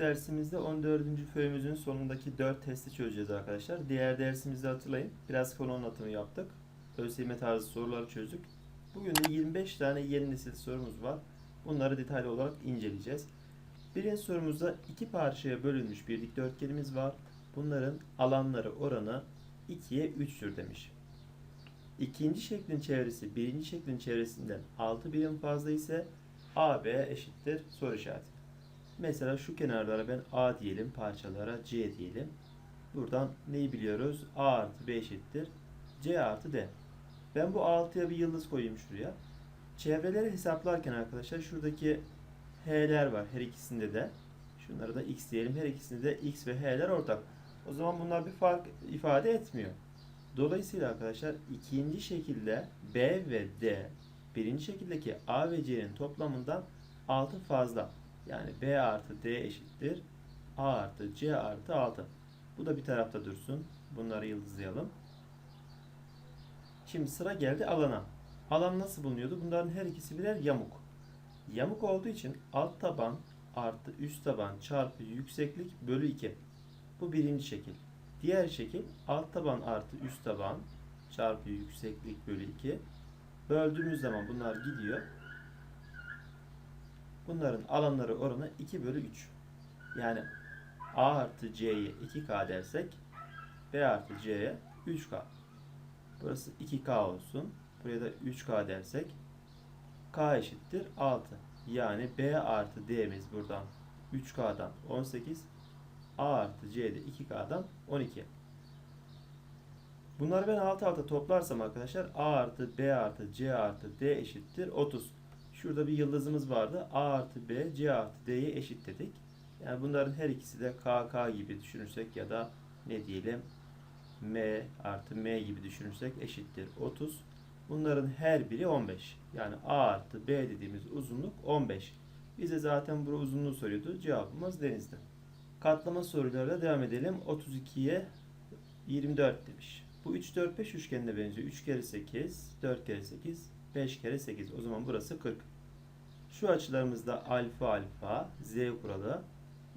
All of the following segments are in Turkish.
dersimizde 14. föyümüzün sonundaki 4 testi çözeceğiz arkadaşlar. Diğer dersimizde hatırlayın biraz konu anlatımı yaptık. ÖSYM tarzı soruları çözdük. Bugün de 25 tane yeni nesil sorumuz var. Bunları detaylı olarak inceleyeceğiz. Birinci sorumuzda iki parçaya bölünmüş bir dikdörtgenimiz var. Bunların alanları oranı 2'ye 3'tür demiş. İkinci şeklin çevresi birinci şeklin çevresinden 6 birim fazla ise AB eşittir soru işareti. Mesela şu kenarlara ben A diyelim, parçalara C diyelim. Buradan neyi biliyoruz? A artı B eşittir. C artı D. Ben bu 6'ya bir yıldız koyayım şuraya. Çevreleri hesaplarken arkadaşlar şuradaki H'ler var her ikisinde de. Şunlara da X diyelim. Her ikisinde de X ve H'ler ortak. O zaman bunlar bir fark ifade etmiyor. Dolayısıyla arkadaşlar ikinci şekilde B ve D birinci şekildeki A ve C'nin toplamından 6 fazla. Yani B artı D eşittir. A artı C artı 6. Bu da bir tarafta dursun. Bunları yıldızlayalım. Şimdi sıra geldi alana. Alan nasıl bulunuyordu? Bunların her ikisi birer yamuk. Yamuk olduğu için alt taban artı üst taban çarpı yükseklik bölü 2. Bu birinci şekil. Diğer şekil alt taban artı üst taban çarpı yükseklik bölü 2. Böldüğümüz zaman bunlar gidiyor. Bunların alanları oranı 2 bölü 3. Yani A artı C'ye 2K dersek B artı C'ye 3K. Burası 2K olsun. Buraya da 3K dersek K eşittir 6. Yani B artı D'miz buradan 3K'dan 18. A artı C'de 2K'dan 12. Bunları ben alt alta toplarsam arkadaşlar A artı B artı C artı D eşittir 30. Şurada bir yıldızımız vardı. A artı B, C artı D'ye eşit dedik. Yani bunların her ikisi de KK gibi düşünürsek ya da ne diyelim M artı M gibi düşünürsek eşittir 30. Bunların her biri 15. Yani A artı B dediğimiz uzunluk 15. Bize zaten bu uzunluğu soruyordu. Cevabımız denizde. Katlama sorularıyla devam edelim. 32'ye 24 demiş. Bu 3, 4, 5 üçgenine benziyor. 3 kere 8, 4 kere 8, 5 kere 8. O zaman burası 40. Şu açılarımızda alfa alfa, z kuralı.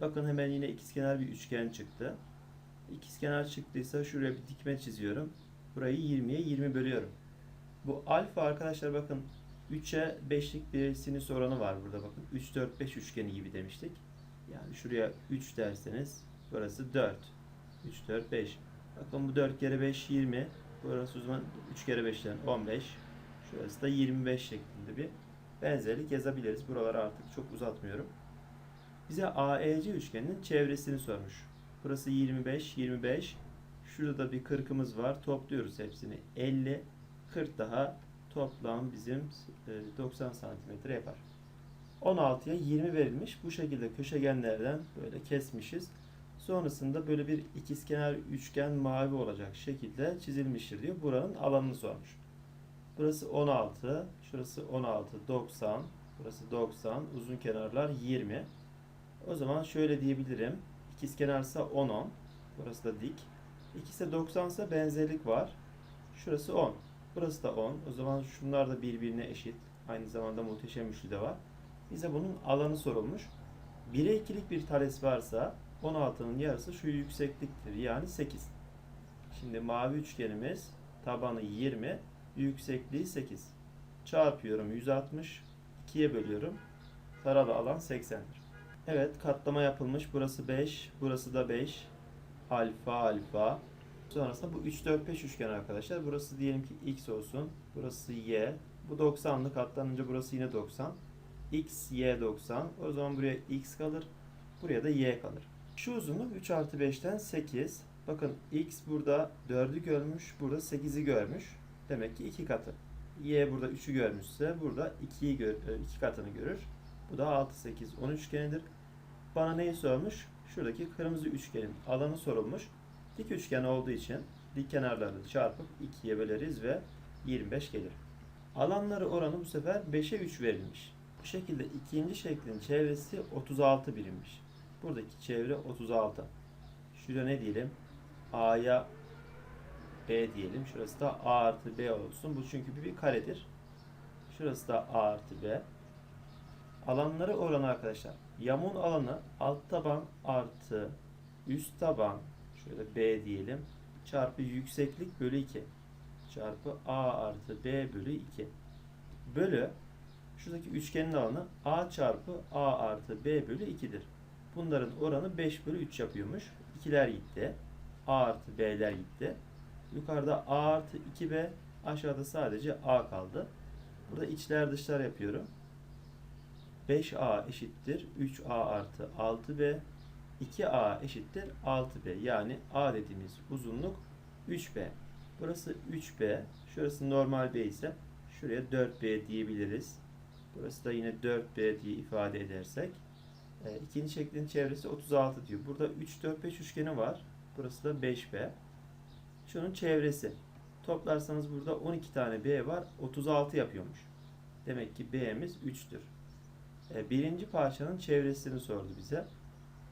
Bakın hemen yine ikizkenar bir üçgen çıktı. İkizkenar çıktıysa şuraya bir dikme çiziyorum. Burayı 20'ye 20 bölüyorum. Bu alfa arkadaşlar bakın 3'e 5'lik bir sinüs oranı var burada bakın. 3, 4, 5 üçgeni gibi demiştik. Yani şuraya 3 derseniz burası 4. 3, 4, 5. Bakın bu 4 kere 5 20. Burası o zaman 3 kere 5'ten 15. Şurası da 25 şeklinde bir benzerlik yazabiliriz. Buraları artık çok uzatmıyorum. Bize AEC üçgeninin çevresini sormuş. Burası 25, 25. Şurada da bir 40'ımız var. Topluyoruz hepsini. 50, 40 daha toplam bizim e, 90 santimetre yapar. 16'ya 20 verilmiş. Bu şekilde köşegenlerden böyle kesmişiz. Sonrasında böyle bir ikizkenar üçgen mavi olacak şekilde çizilmiştir diyor. Buranın alanını sormuş. Burası 16, şurası 16, 90, burası 90, uzun kenarlar 20. O zaman şöyle diyebilirim. İkizkenarsa 10, 10. Burası da dik. İkisi de 90 ise benzerlik var. Şurası 10. Burası da 10. O zaman şunlar da birbirine eşit. Aynı zamanda muhteşem üçlü de var. Bize bunun alanı sorulmuş. 1'e 2'lik bir tares varsa 16'nın yarısı şu yüksekliktir. Yani 8. Şimdi mavi üçgenimiz tabanı 20, yüksekliği 8. Çarpıyorum 160, 2'ye bölüyorum. Taralı alan 80'dir. Evet katlama yapılmış. Burası 5, burası da 5. Alfa alfa. Sonrasında bu 3 4 5 üçgen arkadaşlar. Burası diyelim ki x olsun. Burası y. Bu 90'lı katlanınca burası yine 90. x y 90. O zaman buraya x kalır. Buraya da y kalır. Şu uzunluk 3 artı 5'ten 8. Bakın x burada 4'ü görmüş. Burada 8'i görmüş. Demek ki 2 katı. Y burada 3'ü görmüşse burada 2'yi gör, 2 katını görür. Bu da 6 8 10 üçgenidir. Bana neyi sormuş? Şuradaki kırmızı üçgenin alanı sorulmuş. Dik üçgen olduğu için dik kenarlarını çarpıp 2'ye böleriz ve 25 gelir. Alanları oranı bu sefer 5'e 3 verilmiş. Bu şekilde ikinci şeklin çevresi 36 birimmiş. Buradaki çevre 36. Şuraya ne diyelim? A'ya B diyelim. Şurası da A artı B olsun. Bu çünkü bir, bir karedir. Şurası da A artı B. Alanları oranı arkadaşlar. Yamun alanı alt taban artı üst taban şöyle B diyelim çarpı yükseklik bölü 2 çarpı A artı B bölü 2 bölü şuradaki üçgenin alanı A çarpı A artı B bölü 2'dir. Bunların oranı 5 bölü 3 yapıyormuş. İkiler gitti. A artı B'ler gitti. Yukarıda A artı 2B aşağıda sadece A kaldı. Burada içler dışlar yapıyorum. 5A eşittir 3A artı 6B 2A eşittir 6B yani A dediğimiz uzunluk 3B. Burası 3B. Şurası normal B ise şuraya 4B diyebiliriz. Burası da yine 4B diye ifade edersek. E, ikinci şeklin çevresi 36 diyor. Burada 3, 4, 5 üçgeni var. Burası da 5B. Şunun çevresi. Toplarsanız burada 12 tane B var. 36 yapıyormuş. Demek ki B'miz 3'tür. E, birinci parçanın çevresini sordu bize.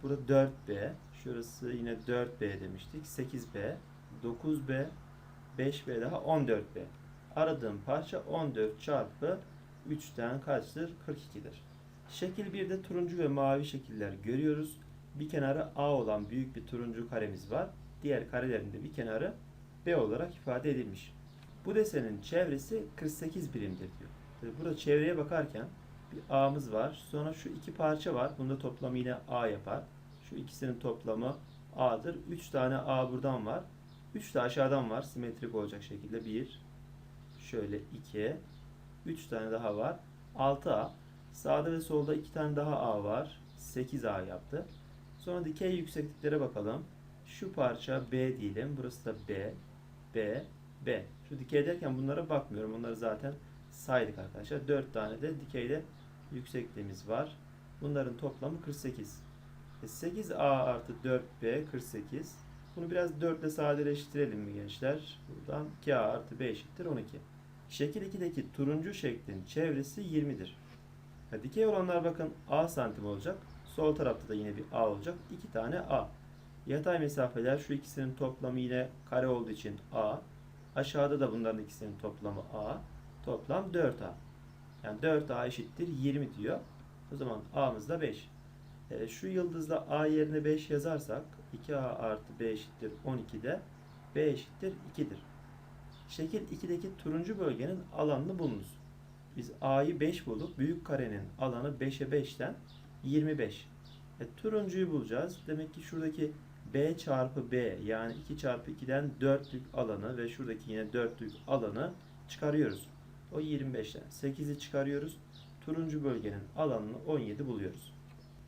Burada 4B. Şurası yine 4B demiştik. 8B, 9B, 5B daha 14B. Aradığım parça 14 çarpı 3'ten kaçtır? 42'dir. Şekil 1'de turuncu ve mavi şekiller görüyoruz. Bir kenarı A olan büyük bir turuncu karemiz var. Diğer karelerin de bir kenarı B olarak ifade edilmiş. Bu desenin çevresi 48 birimdir diyor. Tabii Burada çevreye bakarken bir A'mız var. Sonra şu iki parça var. Bunda toplamı yine A yapar. Şu ikisinin toplamı A'dır. 3 tane A buradan var. 3 de aşağıdan var. Simetrik olacak şekilde 1 şöyle 2 3 tane daha var. 6A. Sağda ve solda 2 tane daha A var. 8A yaptı. Sonra dikey yüksekliklere bakalım. Şu parça B diyelim. Burası da B. B. B. Şu dikey derken bunlara bakmıyorum. Onları zaten saydık arkadaşlar. 4 tane de dikeyde yüksekliğimiz var. Bunların toplamı 48. E, 8A artı 4B 48. Bunu biraz 4 ile sadeleştirelim mi gençler? Buradan 2A artı B eşittir 12. Şekil 2'deki turuncu şeklin çevresi 20'dir. Ha, dikey olanlar bakın A santim olacak. Sol tarafta da yine bir A olacak. 2 tane A. Yatay mesafeler şu ikisinin toplamı yine kare olduğu için A. Aşağıda da bunların ikisinin toplamı A. Toplam 4A. Yani 4A eşittir 20 diyor. O zaman A'mız da 5. E, şu yıldızda A yerine 5 yazarsak 2A artı B eşittir 12'de B eşittir 2'dir. Şekil 2'deki turuncu bölgenin alanını bulunuz. Biz A'yı 5 bulduk. Büyük karenin alanı 5'e 5'ten 25. E, turuncuyu bulacağız. Demek ki şuradaki B çarpı B yani 2 çarpı 2'den 4'lük alanı ve şuradaki yine 4'lük alanı çıkarıyoruz. O 25'ten 8'i çıkarıyoruz. Turuncu bölgenin alanını 17 buluyoruz.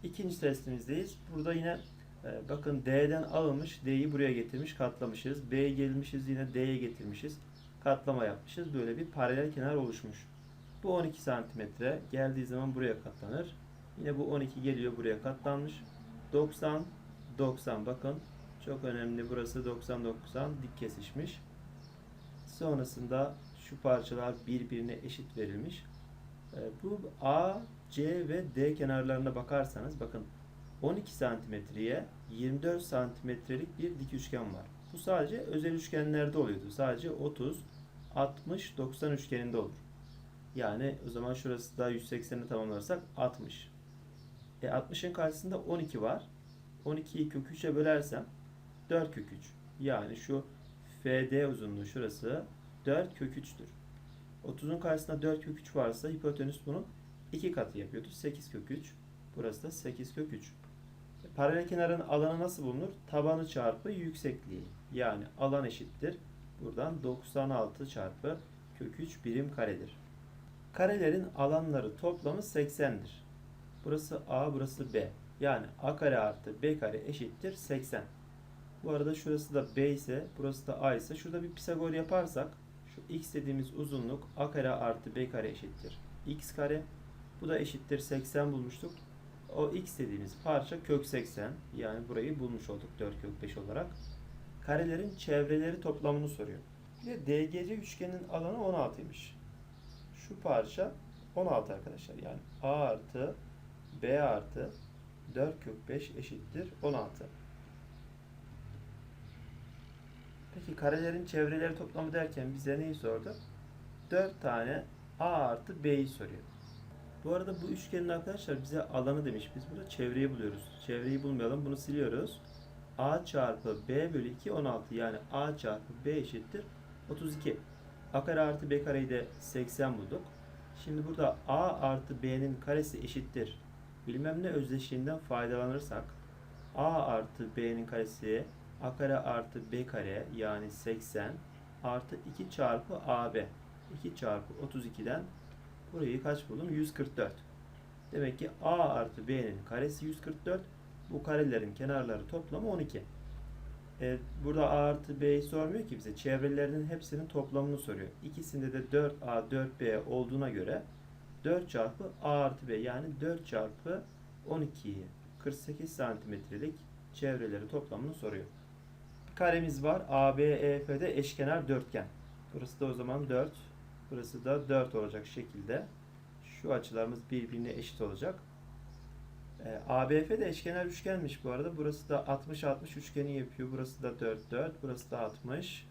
İkinci testimizdeyiz. Burada yine e, bakın D'den alınmış, D'yi buraya getirmiş, katlamışız. B'ye gelmişiz, yine D'ye getirmişiz. Katlama yapmışız. Böyle bir paralel kenar oluşmuş. Bu 12 santimetre geldiği zaman buraya katlanır. Yine bu 12 geliyor buraya katlanmış. 90 90 bakın çok önemli burası 90 90 dik kesişmiş. Sonrasında şu parçalar birbirine eşit verilmiş. E, Bu A, C ve D kenarlarına bakarsanız bakın 12 santimetreye 24 santimetrelik bir dik üçgen var. Bu sadece özel üçgenlerde oluyordu. Sadece 30, 60, 90 üçgeninde olur. Yani o zaman şurası da 180'i tamamlarsak 60. E 60'ın karşısında 12 var. 12'yi kök 3'e bölersem 4 kök 3. Yani şu FD uzunluğu şurası 4 kök 3'tür. 30'un karşısında 4 kök 3 varsa hipotenüs bunun 2 katı yapıyordu. 8 kök 3. Burası da 8 kök 3. Paralel kenarın alanı nasıl bulunur? Tabanı çarpı yüksekliği. Yani alan eşittir. Buradan 96 çarpı kök 3 birim karedir. Karelerin alanları toplamı 80'dir. Burası A, burası B. Yani A kare artı B kare eşittir 80. Bu arada şurası da B ise burası da A ise şurada bir Pisagor yaparsak şu x dediğimiz uzunluk A kare artı B kare eşittir. x kare. Bu da eşittir 80 bulmuştuk. O x dediğimiz parça kök 80. Yani burayı bulmuş olduk 4 kök 5 olarak. Karelerin çevreleri toplamını soruyor. Bir de DGC üçgenin alanı 16'ymış. Şu parça 16 arkadaşlar. Yani A artı B artı 4 kök 5 eşittir 16. Peki karelerin çevreleri toplamı derken bize neyi sordu? 4 tane A artı B'yi soruyor. Bu arada bu üçgenin arkadaşlar bize alanı demiş. Biz burada çevreyi buluyoruz. Çevreyi bulmayalım. Bunu siliyoruz. A çarpı B bölü 2 16. Yani A çarpı B eşittir 32. A kare artı B kareyi de 80 bulduk. Şimdi burada A artı B'nin karesi eşittir. Bilmem ne özdeşliğinden faydalanırsak A artı B'nin karesi A kare artı B kare yani 80 artı 2 çarpı AB. 2 çarpı 32'den burayı kaç buldum? 144. Demek ki A artı B'nin karesi 144. Bu karelerin kenarları toplamı 12. E, burada A artı B'yi sormuyor ki bize. Çevrelerinin hepsinin toplamını soruyor. İkisinde de 4A 4B olduğuna göre 4 çarpı A artı B yani 4 çarpı 12'yi 48 santimetrelik çevreleri toplamını soruyor. Karemiz var. ABEF'de eşkenar dörtgen. Burası da o zaman 4. Burası da 4 olacak şekilde. Şu açılarımız birbirine eşit olacak. Ee, ABF de eşkenar üçgenmiş bu arada. Burası da 60-60 üçgeni yapıyor. Burası da 4 4. Burası da 60.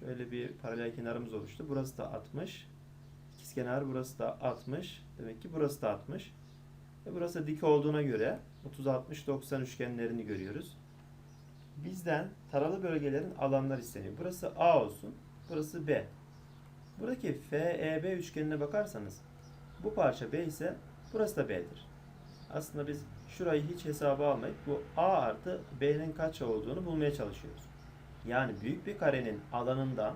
Şöyle bir paralel kenarımız oluştu. Burası da 60. İkizkenar burası da 60. Demek ki burası da 60. Ve burası dik olduğuna göre 30-60-90 üçgenlerini görüyoruz. Bizden taralı bölgelerin alanlar isteniyor. Burası A olsun. Burası B. Buradaki FEB üçgenine bakarsanız bu parça B ise burası da B'dir. Aslında biz şurayı hiç hesaba almayıp bu A artı B'nin kaç olduğunu bulmaya çalışıyoruz. Yani büyük bir karenin alanından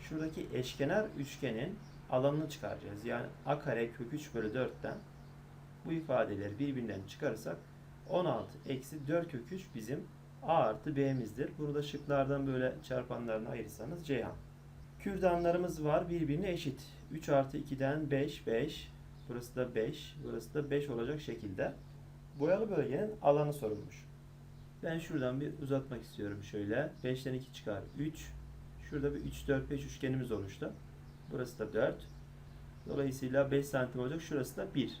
şuradaki eşkenar üçgenin alanını çıkaracağız. Yani A kare kök 3 bölü 4'ten bu ifadeleri birbirinden çıkarırsak 16 eksi 4 kök 3 bizim A artı B'mizdir. Bunu da şıklardan böyle çarpanlarını ayırırsanız Ceyhan. Kürdanlarımız var birbirine eşit. 3 artı 2'den 5, 5. Burası da 5, burası da 5 olacak şekilde. Boyalı bölgenin alanı sorulmuş. Ben şuradan bir uzatmak istiyorum şöyle. 5'ten 2 çıkar 3. Şurada bir 3, 4, 5 üçgenimiz oluştu. Burası da 4. Dolayısıyla 5 santim olacak. Şurası da 1.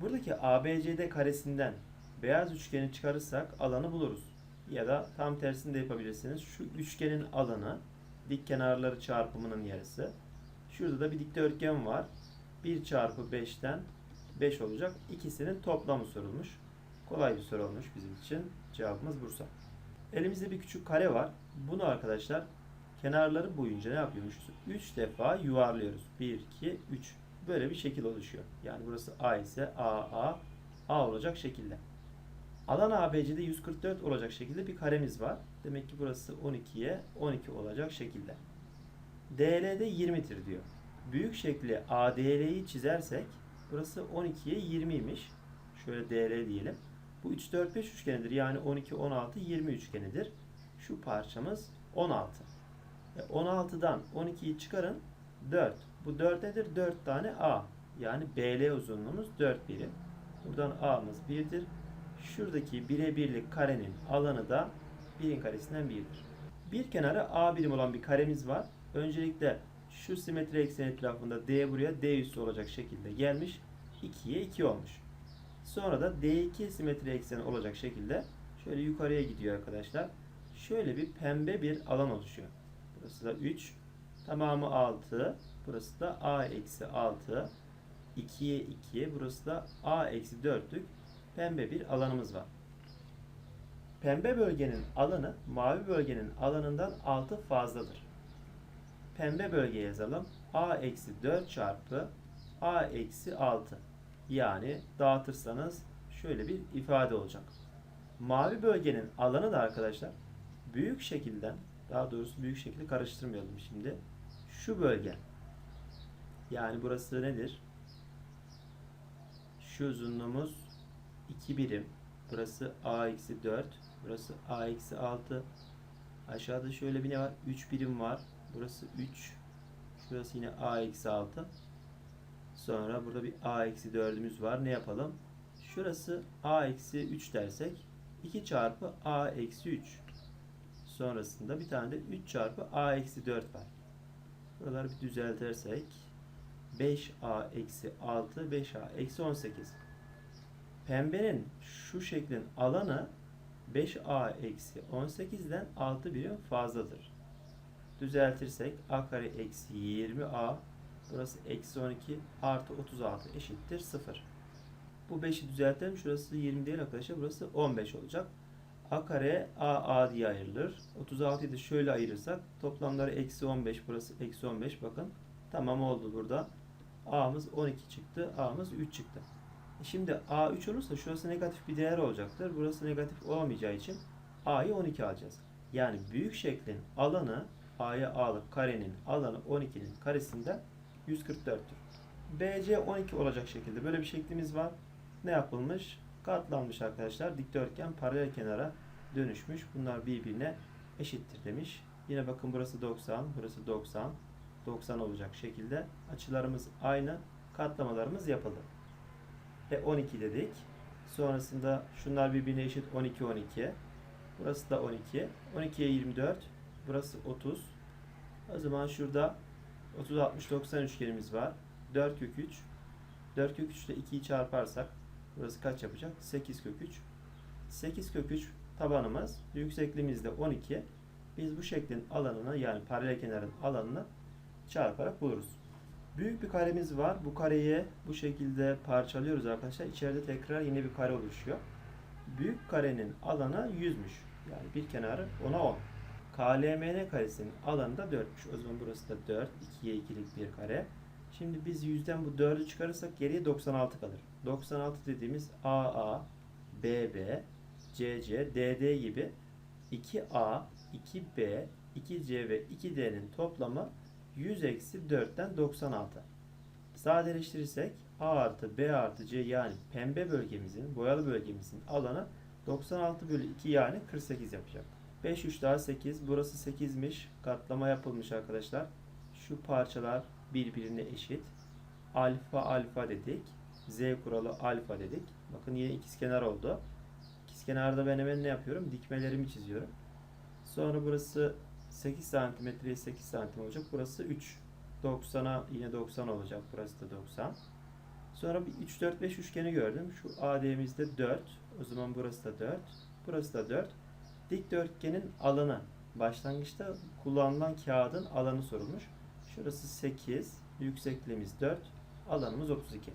Buradaki ABCD karesinden beyaz üçgeni çıkarırsak alanı buluruz. Ya da tam tersini de yapabilirsiniz. Şu üçgenin alanı dik kenarları çarpımının yarısı. Şurada da bir dikdörtgen var. 1 çarpı 5'ten 5 olacak. İkisinin toplamı sorulmuş. Kolay bir soru olmuş bizim için. Cevabımız Bursa. Elimizde bir küçük kare var. Bunu arkadaşlar kenarları boyunca ne yapıyormuşuz? 3 defa yuvarlıyoruz. 1, 2, 3. Böyle bir şekil oluşuyor. Yani burası A ise A, A, A olacak şekilde. Alan ABC'de 144 olacak şekilde bir karemiz var. Demek ki burası 12'ye 12 olacak şekilde. DL'de 20'tir diyor. Büyük şekli ADL'yi çizersek burası 12'ye 20'ymiş. Şöyle DL diyelim. Bu 3 4 5 üçgenidir. Yani 12 16 20 üçgenidir. Şu parçamız 16. E 16'dan 12'yi çıkarın 4. Bu 4 nedir? 4 tane A. Yani BL uzunluğumuz 4 birim. Buradan A'mız 1'dir. Şuradaki birebirlik karenin alanı da 1'in karesinden 1'dir. Bir kenarı A birim olan bir karemiz var. Öncelikle şu simetri ekseni etrafında D buraya D üssü olacak şekilde gelmiş. 2'ye 2 olmuş. Sonra da D2 simetri ekseni olacak şekilde şöyle yukarıya gidiyor arkadaşlar. Şöyle bir pembe bir alan oluşuyor. Burası da 3. Tamamı 6. Burası da A eksi 6. 2'ye 2. Burası da A eksi 4'lük pembe bir alanımız var. Pembe bölgenin alanı mavi bölgenin alanından 6 fazladır. Pembe bölge yazalım. A eksi 4 çarpı A eksi 6. Yani dağıtırsanız şöyle bir ifade olacak. Mavi bölgenin alanı da arkadaşlar büyük şekilden daha doğrusu büyük şekilde karıştırmayalım şimdi. Şu bölge. Yani burası nedir? Şu uzunluğumuz 2 birim. Burası A eksi 4. Burası A eksi 6. Aşağıda şöyle bir ne var? 3 birim var. Burası 3. Şurası yine A eksi 6. Sonra burada bir A eksi 4'ümüz var. Ne yapalım? Şurası A eksi 3 dersek 2 çarpı A eksi 3. Sonrasında bir tane de 3 çarpı A eksi 4 var. Buraları bir düzeltirsek 5A eksi 6 5A eksi 18. Pembenin şu şeklin alanı 5A eksi 18'den 6 birim fazladır. Düzeltirsek A kare eksi 20A Burası eksi 12 artı 36 eşittir 0. Bu 5'i düzeltelim. Şurası 20 değil arkadaşlar. Burası 15 olacak. A kare A A diye ayrılır. 36'yı da şöyle ayırırsak toplamları eksi 15 burası eksi 15 bakın. Tamam oldu burada. A'mız 12 çıktı. A'mız 3 çıktı. E Şimdi A 3 olursa şurası negatif bir değer olacaktır. Burası negatif olamayacağı için A'yı 12 alacağız. Yani büyük şeklin alanı A'ya A'lık karenin alanı 12'nin karesinden 144'tür. BC 12 olacak şekilde böyle bir şeklimiz var. Ne yapılmış? Katlanmış arkadaşlar. Dikdörtgen paralel kenara dönüşmüş. Bunlar birbirine eşittir demiş. Yine bakın burası 90, burası 90. 90 olacak şekilde açılarımız aynı. Katlamalarımız yapıldı. Ve 12 dedik. Sonrasında şunlar birbirine eşit 12 12. Burası da 12. 12'ye 24. Burası 30. O zaman şurada 30 60 90 üçgenimiz var. 4 kök 3. 4 kök 3 ile 2'yi çarparsak burası kaç yapacak? 8 kök 3. 8 kök 3 tabanımız. Yüksekliğimiz de 12. Biz bu şeklin alanını yani paralel kenarın alanını çarparak buluruz. Büyük bir karemiz var. Bu kareyi bu şekilde parçalıyoruz arkadaşlar. İçeride tekrar yine bir kare oluşuyor. Büyük karenin alanı 100'müş. Yani bir kenarı 10'a 10. KLMN karesinin alanı da 4'müş. O zaman burası da 4. 2'ye 2'lik bir kare. Şimdi biz 100'den bu 4'ü çıkarırsak geriye 96 kalır. 96 dediğimiz AA, BB, CC, DD gibi 2A, 2B, 2C ve 2D'nin toplamı 100 eksi 4'ten 96. Sadeleştirirsek A artı B artı C yani pembe bölgemizin, boyalı bölgemizin alanı 96 bölü 2 yani 48 yapacak. 5 3 daha 8. Burası 8'miş. Katlama yapılmış arkadaşlar. Şu parçalar birbirine eşit. Alfa alfa dedik. Z kuralı alfa dedik. Bakın yine ikizkenar oldu. İkizkenarda ben hemen ne yapıyorum? Dikmelerimi çiziyorum. Sonra burası 8 santimetreye 8 santim olacak. Burası 3. 90'a yine 90 olacak. Burası da 90. Sonra bir 3 4 5 üçgeni gördüm. Şu AD'mizde 4. O zaman burası da 4. Burası da 4. Dikdörtgenin alanı. Başlangıçta kullanılan kağıdın alanı sorulmuş. Şurası 8. Yüksekliğimiz 4. Alanımız 32.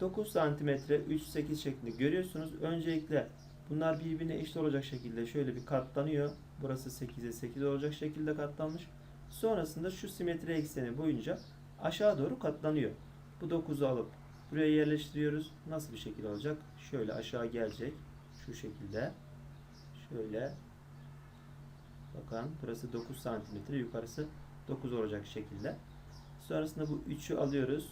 9 santimetre 3 8 şeklinde görüyorsunuz. Öncelikle bunlar birbirine eşit olacak şekilde şöyle bir katlanıyor. Burası 8'e 8 olacak şekilde katlanmış. Sonrasında şu simetri ekseni boyunca aşağı doğru katlanıyor. Bu 9'u alıp buraya yerleştiriyoruz. Nasıl bir şekil olacak? Şöyle aşağı gelecek. Şu şekilde. Şöyle. Bakın burası 9 santimetre. Yukarısı 9 olacak şekilde. Sonrasında bu 3'ü alıyoruz.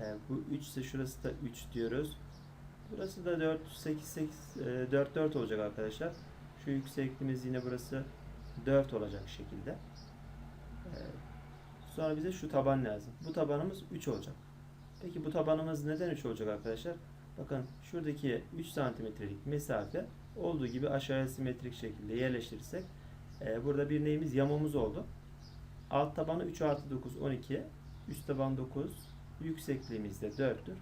Ee, bu 3 ise şurası da 3 diyoruz. Burası da 4, 8, 8, e, 4, 4 olacak arkadaşlar. Şu yüksekliğimiz yine burası 4 olacak şekilde. Ee, sonra bize şu taban lazım. Bu tabanımız 3 olacak. Peki bu tabanımız neden 3 olacak arkadaşlar? Bakın şuradaki 3 santimetrelik mesafe olduğu gibi aşağıya simetrik şekilde yerleştirirsek e, burada bir neyimiz yamamız oldu. Alt tabanı 3 artı 9 12. Üst taban 9. Yüksekliğimiz de 4'tür.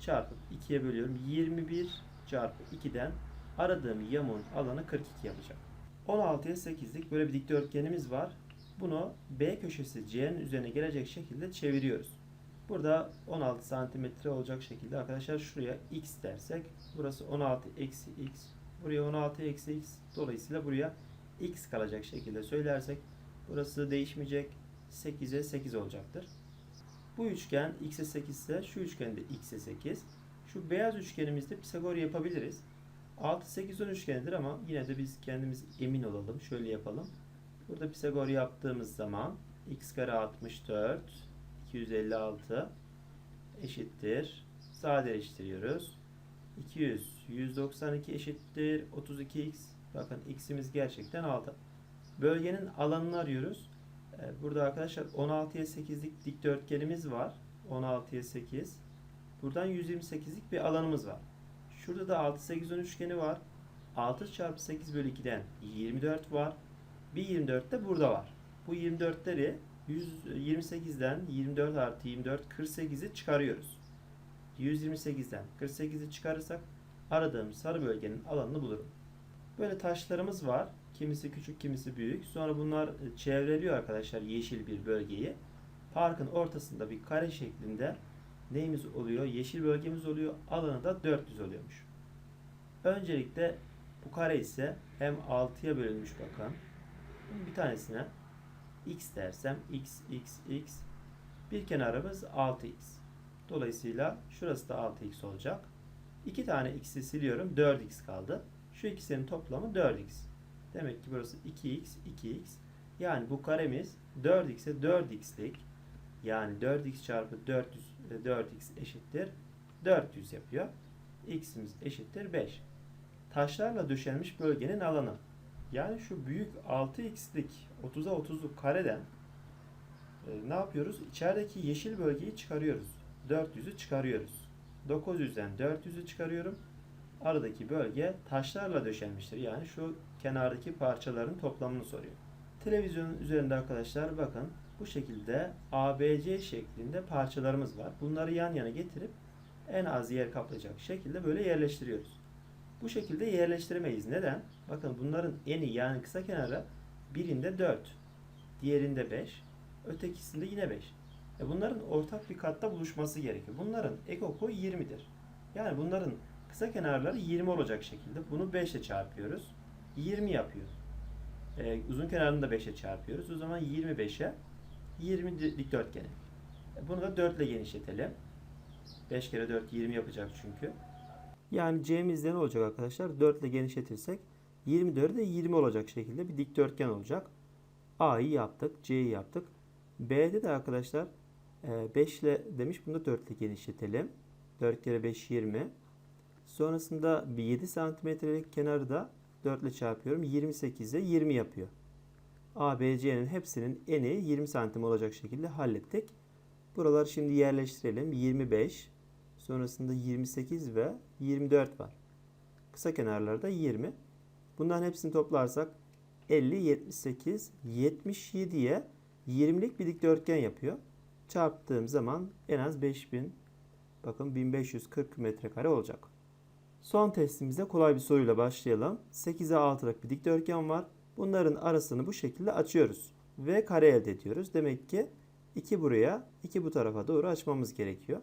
Çarpıp 2'ye bölüyorum. 21 çarpı 2'den aradığım yamuğun alanı 42 yapacak. 16'ya 8'lik böyle bir dikdörtgenimiz var. Bunu B köşesi C'nin üzerine gelecek şekilde çeviriyoruz. Burada 16 santimetre olacak şekilde arkadaşlar şuraya x dersek burası 16 eksi x buraya 16 eksi x dolayısıyla buraya x kalacak şekilde söylersek burası değişmeyecek 8'e 8 olacaktır. Bu üçgen x'e 8 ise şu üçgen de x'e 8. Şu beyaz üçgenimizde Pisagor yapabiliriz. 6 8 10 üçgenidir ama yine de biz kendimiz emin olalım. Şöyle yapalım. Burada Pisagor yaptığımız zaman x kare 64 256 eşittir. Sadeleştiriyoruz. 200 192 eşittir 32x. Bakın x'imiz gerçekten 6. Bölgenin alanını arıyoruz. Ee, Burada arkadaşlar 16'ya 8'lik dikdörtgenimiz var. 16'ya 8. Buradan 128'lik bir alanımız var. Şurada da 6 8 10 üçgeni var. 6 çarpı 8 bölü 2'den 24 var. Bir 24 de burada var. Bu 24'leri 128'den 24 artı 24 48'i çıkarıyoruz. 128'den 48'i çıkarırsak aradığım sarı bölgenin alanını bulurum. Böyle taşlarımız var. Kimisi küçük, kimisi büyük. Sonra bunlar çevreliyor arkadaşlar yeşil bir bölgeyi. Parkın ortasında bir kare şeklinde neyimiz oluyor? Yeşil bölgemiz oluyor. Alanı da 400 oluyormuş. Öncelikle bu kare ise hem 6'ya bölünmüş bakın. Bir tanesine x dersem x x x bir kenarımız 6x. Dolayısıyla şurası da 6x olacak. İki tane x'i siliyorum. 4x kaldı. Şu ikisinin toplamı 4x. Demek ki burası 2x, 2x. Yani bu karemiz 4x'e 4x'lik. Yani 4x çarpı 400, e, 4x eşittir 400 yapıyor. x'imiz eşittir 5. Taşlarla döşenmiş bölgenin alanı. Yani şu büyük 6x'lik 30'a 30'luk kareden e, ne yapıyoruz? İçerideki yeşil bölgeyi çıkarıyoruz. 400'ü çıkarıyoruz. 900'den 400'ü çıkarıyorum. Aradaki bölge taşlarla döşenmiştir. Yani şu kenardaki parçaların toplamını soruyor. Televizyonun üzerinde arkadaşlar bakın bu şekilde ABC şeklinde parçalarımız var. Bunları yan yana getirip en az yer kaplayacak şekilde böyle yerleştiriyoruz. Bu şekilde yerleştiremeyiz. Neden? Bakın bunların eni yani kısa kenarı birinde 4, diğerinde 5, ötekisinde yine 5. E bunların ortak bir katta buluşması gerekiyor. Bunların ekoku 20'dir. Yani bunların kısa kenarları 20 olacak şekilde bunu 5 ile çarpıyoruz. 20 yapıyor. E, uzun kenarını da 5'e çarpıyoruz. O zaman 25'e 20 di- dikdörtgeni. E, bunu da 4 ile genişletelim. 5 kere 4 20 yapacak çünkü. Yani C'mizde ne olacak arkadaşlar? 4 ile genişletirsek 24'e 20 olacak şekilde bir dikdörtgen olacak. A'yı yaptık, C'yi yaptık. B'de de arkadaşlar e, 5 ile demiş bunu da 4 ile genişletelim. 4 kere 5 20. Sonrasında bir 7 santimetrelik kenarı da 4 ile çarpıyorum. 28 ile 20 yapıyor. A, B, C'nin hepsinin eni 20 santim olacak şekilde hallettik. Buraları şimdi yerleştirelim. 25, sonrasında 28 ve 24 var. Kısa kenarlarda 20. Bunların hepsini toplarsak 50, 78, 77'ye 20'lik bir dikdörtgen yapıyor. Çarptığım zaman en az 5000 bakın 1540 metrekare olacak. Son testimizde kolay bir soruyla başlayalım. 8'e 6'lık bir dikdörtgen var. Bunların arasını bu şekilde açıyoruz. Ve kare elde ediyoruz. Demek ki 2 buraya, 2 bu tarafa doğru açmamız gerekiyor.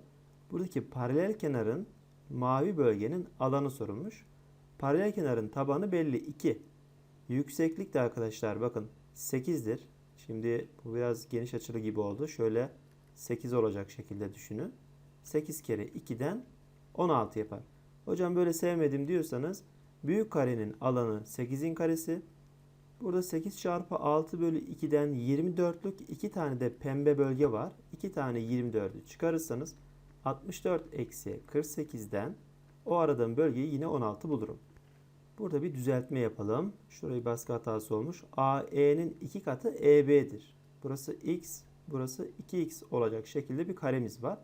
Buradaki paralel kenarın mavi bölgenin alanı sorulmuş. Paralel kenarın tabanı belli 2. Yükseklik de arkadaşlar bakın 8'dir. Şimdi bu biraz geniş açılı gibi oldu. Şöyle 8 olacak şekilde düşünün. 8 kere 2'den 16 yapar. Hocam böyle sevmedim diyorsanız büyük karenin alanı 8'in karesi. Burada 8 çarpı 6 bölü 2'den 24'lük 2 tane de pembe bölge var. 2 tane 24'ü çıkarırsanız 64 eksi 48'den o aradığım bölgeyi yine 16 bulurum. Burada bir düzeltme yapalım. Şurayı baskı hatası olmuş. AE'nin 2 katı EB'dir. Burası x, burası 2x olacak şekilde bir karemiz var.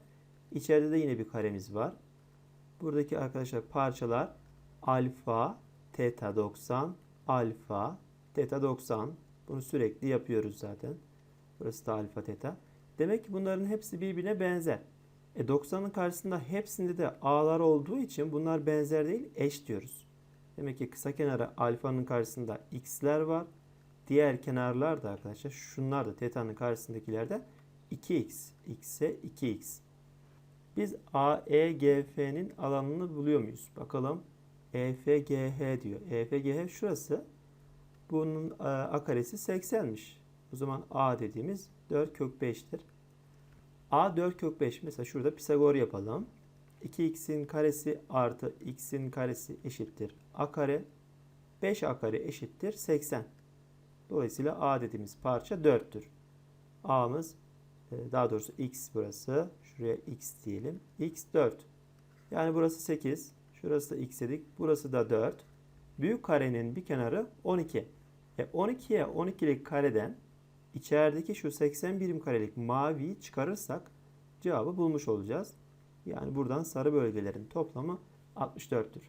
İçeride de yine bir karemiz var. Buradaki arkadaşlar parçalar alfa, teta 90, alfa, teta 90. Bunu sürekli yapıyoruz zaten. Burası da alfa teta. Demek ki bunların hepsi birbirine benzer. E 90'ın karşısında hepsinde de a'lar olduğu için bunlar benzer değil eş diyoruz. Demek ki kısa kenara alfanın karşısında x'ler var. Diğer kenarlar da arkadaşlar şunlar da teta'nın karşısındakilerde 2x, x'e 2x. Biz AEGF'nin alanını buluyor muyuz? Bakalım. EFGH diyor. EFGH şurası. Bunun e, a karesi 80'miş. O zaman a dediğimiz 4 kök 5'tir. a 4 kök 5. Mesela şurada Pisagor yapalım. 2x'in karesi artı x'in karesi eşittir a kare. 5a kare eşittir 80. Dolayısıyla a dediğimiz parça 4'tür. a'mız e, daha doğrusu x burası. Şuraya x diyelim. x 4. Yani burası 8. Şurası da x dedik. Burası da 4. Büyük karenin bir kenarı 12. E 12'ye 12'lik kareden içerideki şu 80 birim karelik maviyi çıkarırsak cevabı bulmuş olacağız. Yani buradan sarı bölgelerin toplamı 64'tür.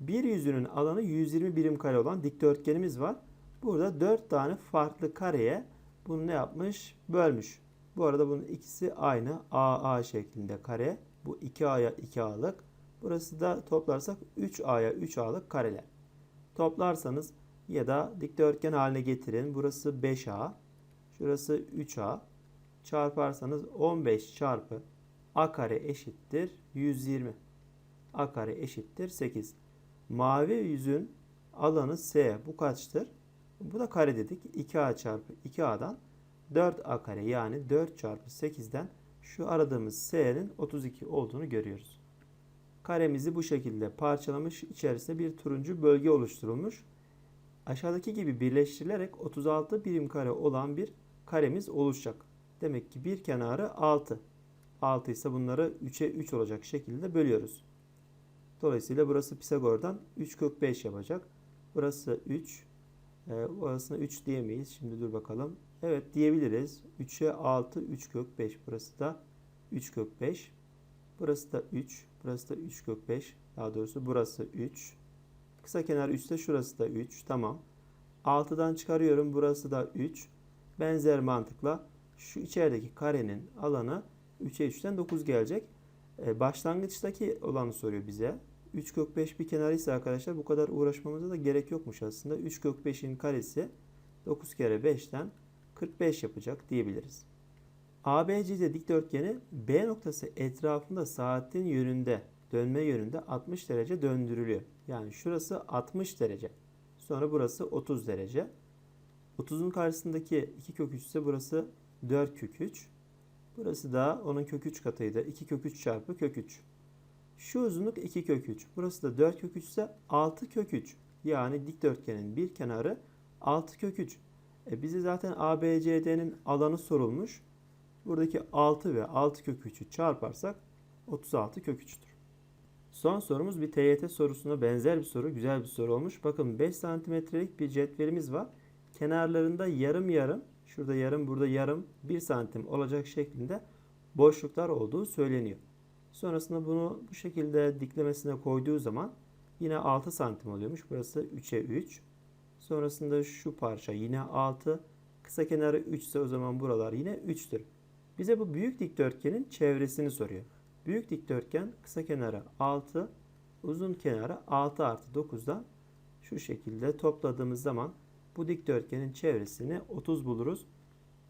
Bir yüzünün alanı 120 birim kare olan dikdörtgenimiz var. Burada 4 tane farklı kareye bunu ne yapmış? Bölmüş. Bu arada bunun ikisi aynı AA şeklinde kare. Bu 2A'ya 2A'lık. Burası da toplarsak 3A'ya 3A'lık kareler. Toplarsanız ya da dikdörtgen haline getirin. Burası 5A. Şurası 3A. çarparsanız 15 çarpı a kare eşittir 120. a kare eşittir 8. Mavi yüzün alanı S. Bu kaçtır? Bu da kare dedik. 2a çarpı 2a'dan 4a kare yani 4 çarpı 8'den şu aradığımız S'nin 32 olduğunu görüyoruz. Karemizi bu şekilde parçalamış. içerisinde bir turuncu bölge oluşturulmuş. Aşağıdaki gibi birleştirilerek 36 birim kare olan bir karemiz oluşacak. Demek ki bir kenarı 6. 6 ise bunları 3'e 3 olacak şekilde bölüyoruz. Dolayısıyla burası Pisagor'dan 3 kök 5 yapacak. Burası 3. Ee, orasına 3 diyemeyiz. Şimdi dur bakalım. Evet diyebiliriz. 3'e 6 3 kök 5. Burası da 3 kök 5. Burası da 3. Burası da 3 kök 5. Daha doğrusu burası 3. Kısa kenar 3 ise şurası da 3. Tamam. 6'dan çıkarıyorum. Burası da 3. Benzer mantıkla şu içerideki karenin alanı 3'e 3'ten 9 gelecek. Ee, başlangıçtaki olanı soruyor bize. 3 kök 5 bir kenar ise arkadaşlar bu kadar uğraşmamıza da gerek yokmuş aslında. 3 kök 5'in karesi 9 kere 5'ten 45 yapacak diyebiliriz. ABCD dikdörtgeni B noktası etrafında saatin yönünde, dönme yönünde 60 derece döndürülüyor. Yani şurası 60 derece. Sonra burası 30 derece. 30'un karşısındaki 2 kök 3 ise burası 4 kök 3. Burası da onun kök 3 katıydı. 2 kök 3 çarpı kök 3. Şu uzunluk 2 kök 3. Burası da 4 kök 3 ise 6 kök 3. Yani dikdörtgenin bir kenarı 6 kök 3. E bize zaten ABCD'nin alanı sorulmuş. Buradaki 6 ve 6 kök 3'ü çarparsak 36 kök 3'tür. Son sorumuz bir TYT sorusuna benzer bir soru. Güzel bir soru olmuş. Bakın 5 santimetrelik bir cetvelimiz var. Kenarlarında yarım yarım, şurada yarım burada yarım 1 santim olacak şeklinde boşluklar olduğu söyleniyor. Sonrasında bunu bu şekilde diklemesine koyduğu zaman yine 6 santim oluyormuş. Burası 3'e 3. Sonrasında şu parça yine 6. Kısa kenarı 3 ise o zaman buralar yine 3'tür. Bize bu büyük dikdörtgenin çevresini soruyor. Büyük dikdörtgen kısa kenarı 6, uzun kenarı 6 artı 9'dan şu şekilde topladığımız zaman bu dikdörtgenin çevresini 30 buluruz.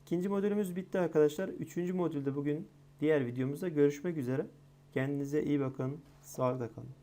İkinci modülümüz bitti arkadaşlar. Üçüncü modülde bugün diğer videomuzda görüşmek üzere. Kendinize iyi bakın. Sağlıkla kalın.